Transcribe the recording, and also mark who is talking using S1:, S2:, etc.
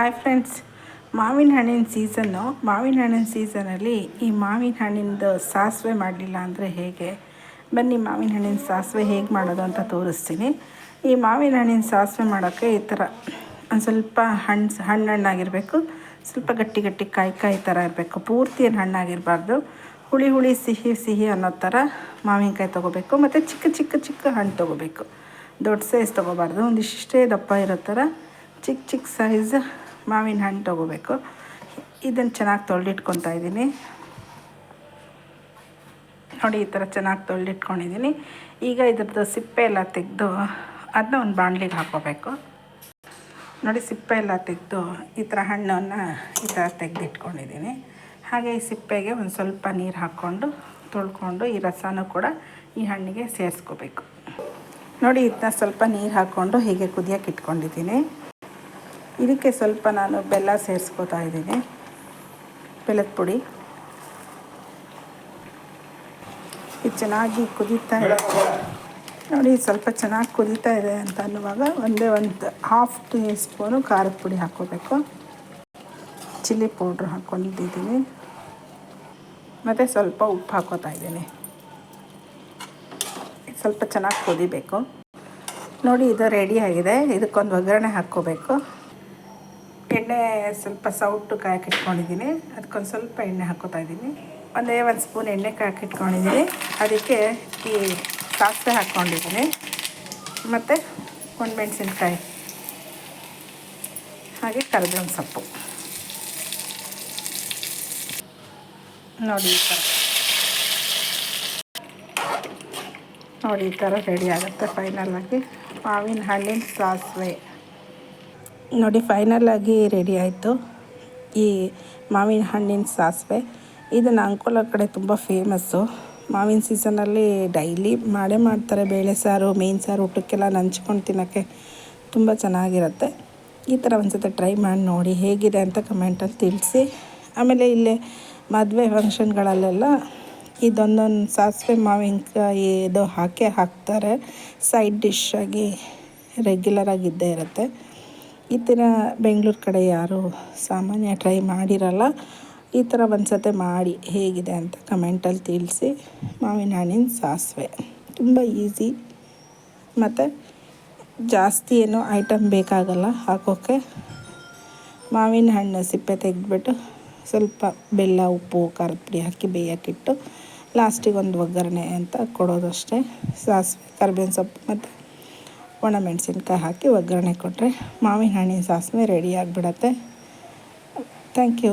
S1: Hi friends ಮಾವಿನ ಹಣ್ಣಿನ season ಮಾವಿನ ಹಣ್ಣಿನ ಸೀಸನಲ್ಲಿ ಈ ಮಾವಿನ ಹಣ್ಣಿಂದು ಸಾಸಿವೆ ಮಾಡಲಿಲ್ಲ ಅಂದರೆ ಹೇಗೆ? ಬನ್ನಿ ಮಾವಿನ ಹಣ್ಣಿನ ಸಾಸಿವೆ ಹೇಗೆ ಮಾಡೋದು ಅಂತ ತೋರಿಸ್ತೀನಿ. ಈ ಮಾವಿನ ಹಣ್ಣಿನ ಸಾಸಿವೆ ಮಾಡೋಕ್ಕೆ ಈ ಥರ ಒಂದು ಸ್ವಲ್ಪ ಹಣ್ಣು ಹಣ್ಣಣ್ಣಾಗಿರಬೇಕು ಸ್ವಲ್ಪ ಗಟ್ಟಿ ಗಟ್ಟಿ ಕಾಯಿ ಕಾಯಿ ಥರ ಇರಬೇಕು. ಪೂರ್ತಿ ಏನು ಹಣ್ಣಾಗಿರಬಾರ್ದು. ಹುಳಿ ಹುಳಿ ಸಿಹಿ ಸಿಹಿ ಅನ್ನೋ ಥರ ಮಾವಿನಕಾಯಿ ತೊಗೋಬೇಕು. ಮತ್ತು ಚಿಕ್ಕ ಚಿಕ್ಕ ಚಿಕ್ಕ ಹಣ್ಣು ತೊಗೋಬೇಕು. ದೊಡ್ಡ ಸೈಜ್ ತೊಗೋಬಾರ್ದು. ಒಂದಿಷ್ಟೇ ದಪ್ಪ ಇರೋ ಥರ ಚಿಕ್ಕ ಚಿಕ್ಕ ಸೈಜ್ ಮಾವಿನ ಹಣ್ಣು ತೊಗೋಬೇಕು. ಇದನ್ನು ಚೆನ್ನಾಗಿ ತೊಳೆದಿಟ್ಕೊತಾ ಇದ್ದೀನಿ ನೋಡಿ, ಈ ಥರ ಚೆನ್ನಾಗಿ ತೊಳೆದಿಟ್ಕೊಂಡಿದ್ದೀನಿ ಈಗ ಇದ್ರದ್ದು ಸಿಪ್ಪೆ ಎಲ್ಲ ತೆಗೆದು ಅದನ್ನ ಒಂದು ಬಾಣಲಿಗೆ ಹಾಕೋಬೇಕು. ನೋಡಿ, ಸಿಪ್ಪೆ ಎಲ್ಲ ತೆಗೆದು ಈ ಥರ ಹಣ್ಣನ್ನು ಈ ಥರ ತೆಗೆದಿಟ್ಕೊಂಡಿದ್ದೀನಿ ಹಾಗೆ ಈ ಸಿಪ್ಪೆಗೆ ಒಂದು ಸ್ವಲ್ಪ ನೀರು ಹಾಕ್ಕೊಂಡು ತೊಳ್ಕೊಂಡು ಈ ರಸನೂ ಕೂಡ ಈ ಹಣ್ಣಿಗೆ ಸೇರಿಸ್ಕೋಬೇಕು. ನೋಡಿ ಇದನ್ನ ಸ್ವಲ್ಪ ನೀರು ಹಾಕ್ಕೊಂಡು ಹೀಗೆ ಕುದಿಯೋಕೆ ಇಟ್ಕೊಂಡಿದ್ದೀನಿ ಇದಕ್ಕೆ ಸ್ವಲ್ಪ ನಾನು ಬೆಲ್ಲ ಸೇರಿಸ್ಕೋತಾ ಇದ್ದೀನಿ. ಬೆಲ್ಲದ ಪುಡಿ. ಇದು ಚೆನ್ನಾಗಿ ಕುದೀತಾ ಇದೆ. ನೋಡಿ, ಸ್ವಲ್ಪ ಚೆನ್ನಾಗಿ ಕುದೀತಾ ಇದೆ ಅಂತ ಅನ್ನುವಾಗ ಒಂದೇ ಒಂದು ಹಾಫ್ ಟೀ ಸ್ಪೂನು ಖಾರದ ಪುಡಿ ಹಾಕ್ಕೋಬೇಕು. ಚಿಲ್ಲಿ ಪೌಡ್ರ್ ಹಾಕ್ಕೊಂಡಿದ್ದೀನಿ. ಮತ್ತು ಸ್ವಲ್ಪ ಉಪ್ಪು ಹಾಕೋತಾ ಇದ್ದೀನಿ. ಸ್ವಲ್ಪ ಚೆನ್ನಾಗಿ ಕುದಿಬೇಕು. ನೋಡಿ, ಇದು ರೆಡಿ ಆಗಿದೆ. ಇದಕ್ಕೊಂದು ಒಗ್ಗರಣೆ ಹಾಕ್ಕೋಬೇಕು. ಎಣ್ಣೆ ಸ್ವಲ್ಪ ಸೌಟು ಕಾಯಕ್ಕೆ ಇಟ್ಕೊಂಡಿದ್ದೀನಿ ಅದಕ್ಕೊಂದು ಸ್ವಲ್ಪ ಎಣ್ಣೆ ಹಾಕೋತಾ ಇದ್ದೀನಿ. ಒಂದೇ ಒಂದು ಸ್ಪೂನ್ ಎಣ್ಣೆ ಕಾಯಕ್ಕೆ ಇಟ್ಕೊಂಡಿದ್ದೀನಿ ಅದಕ್ಕೆ ಈ ಸಾಸಿವೆ ಹಾಕ್ಕೊಂಡಿದ್ದೀನಿ. ಮತ್ತು ಒಂದು ಮೆಣಸಿನ್ಕಾಯಿ ಹಾಗೆ ಕರಿಬೇವಿನ ಸೊಪ್ಪು. ನೋಡಿ ಈ ಥರ. ನೋಡಿ ಈ ಥರ ರೆಡಿ ಆಗುತ್ತೆ ಫೈನಲ್ ಆಗಿ ಮಾವಿನ ಹಣ್ಣಿನ ಸಾಸಿವೆ. ನೋಡಿ ಫೈನಲಾಗಿ ರೆಡಿ ಆಯಿತು. ಈ ಮಾವಿನ ಹಣ್ಣಿನ ಸಾಸಿವೆ. ಇದು ಅಂಕೋಲ ಕಡೆ ತುಂಬ ಫೇಮಸ್ಸು ಮಾವಿನ ಸೀಸನಲ್ಲಿ ಡೈಲಿ ಮಾಡೇ ಮಾಡ್ತಾರೆ ಬೇಳೆ ಸಾರು, ಮೇನ್ ಸಾರು, ಊಟಕ್ಕೆಲ್ಲ ನಂಚ್ಕೊಂಡು ತಿನ್ನೋಕ್ಕೆ ತುಂಬ ಚೆನ್ನಾಗಿರುತ್ತೆ. ಈ ಥರ ಒಂದು ಸತಿ ಟ್ರೈ ಮಾಡಿ ನೋಡಿ ಹೇಗಿದೆ ಅಂತ ಕಮೆಂಟಲ್ಲಿ ತಿಳಿಸಿ. ಆಮೇಲೆ ಇಲ್ಲೇ ಮದುವೆ ಫಂಕ್ಷನ್ಗಳಲ್ಲೆಲ್ಲ ಇದೊಂದೊಂದು ಸಾಸಿವೆ ಮಾವಿನಕಾಯಿ ಇದು ಹಾಕೇ ಹಾಕ್ತಾರೆ. ಸೈಡ್ ಡಿಶ್ ಆಗಿ ರೆಗ್ಯುಲರಾಗಿ ಇದ್ದೇ ಇರುತ್ತೆ. ಈ ಥರ ಬೆಂಗಳೂರು ಕಡೆ ಯಾರೂ ಸಾಮಾನ್ಯ ಟ್ರೈ ಮಾಡಿರಲ್ಲ. ಈ ಥರ ಒಂದು ಸತೆ ಮಾಡಿ ಹೇಗಿದೆ ಅಂತ ಕಮೆಂಟಲ್ಲಿ ತಿಳಿಸಿ. ಮಾವಿನ ಹಣ್ಣಿನ ಸಾಸಿವೆ. ತುಂಬ ಈಸಿ ಮತ್ತು ಜಾಸ್ತಿ ಏನು ಐಟಮ್ ಬೇಕಾಗಲ್ಲ ಹಾಕೋಕ್ಕೆ ಮಾವಿನ ಹಣ್ಣು ಸಿಪ್ಪೆ ತೆಗೆದ್ಬಿಟ್ಟು ಸ್ವಲ್ಪ ಬೆಲ್ಲ, ಉಪ್ಪು, ಖಾರದ ಪುಡಿ ಹಾಕಿ ಬೇಯೋಕ್ಕಿಟ್ಟು ಲಾಸ್ಟಿಗೆ ಒಂದು ಒಗ್ಗರಣೆ ಅಂತ ಕೊಡೋದಷ್ಟೇ. ಸಾಸಿವೆ, ಕರ್ಬೇವಿನ ಸೊಪ್ಪು ಮತ್ತು ಒಣಮೆಣಸಿನ್ಕಾಯಿ ಹಾಕಿ ಒಗ್ಗರಣೆ ಕೊಟ್ಟರೆ ಮಾವಿನ ಹಣ್ಣಿನ ಸಾಸಿವೆ ರೆಡಿ ಆಗಿಬಿಡತ್ತೆ. Thank you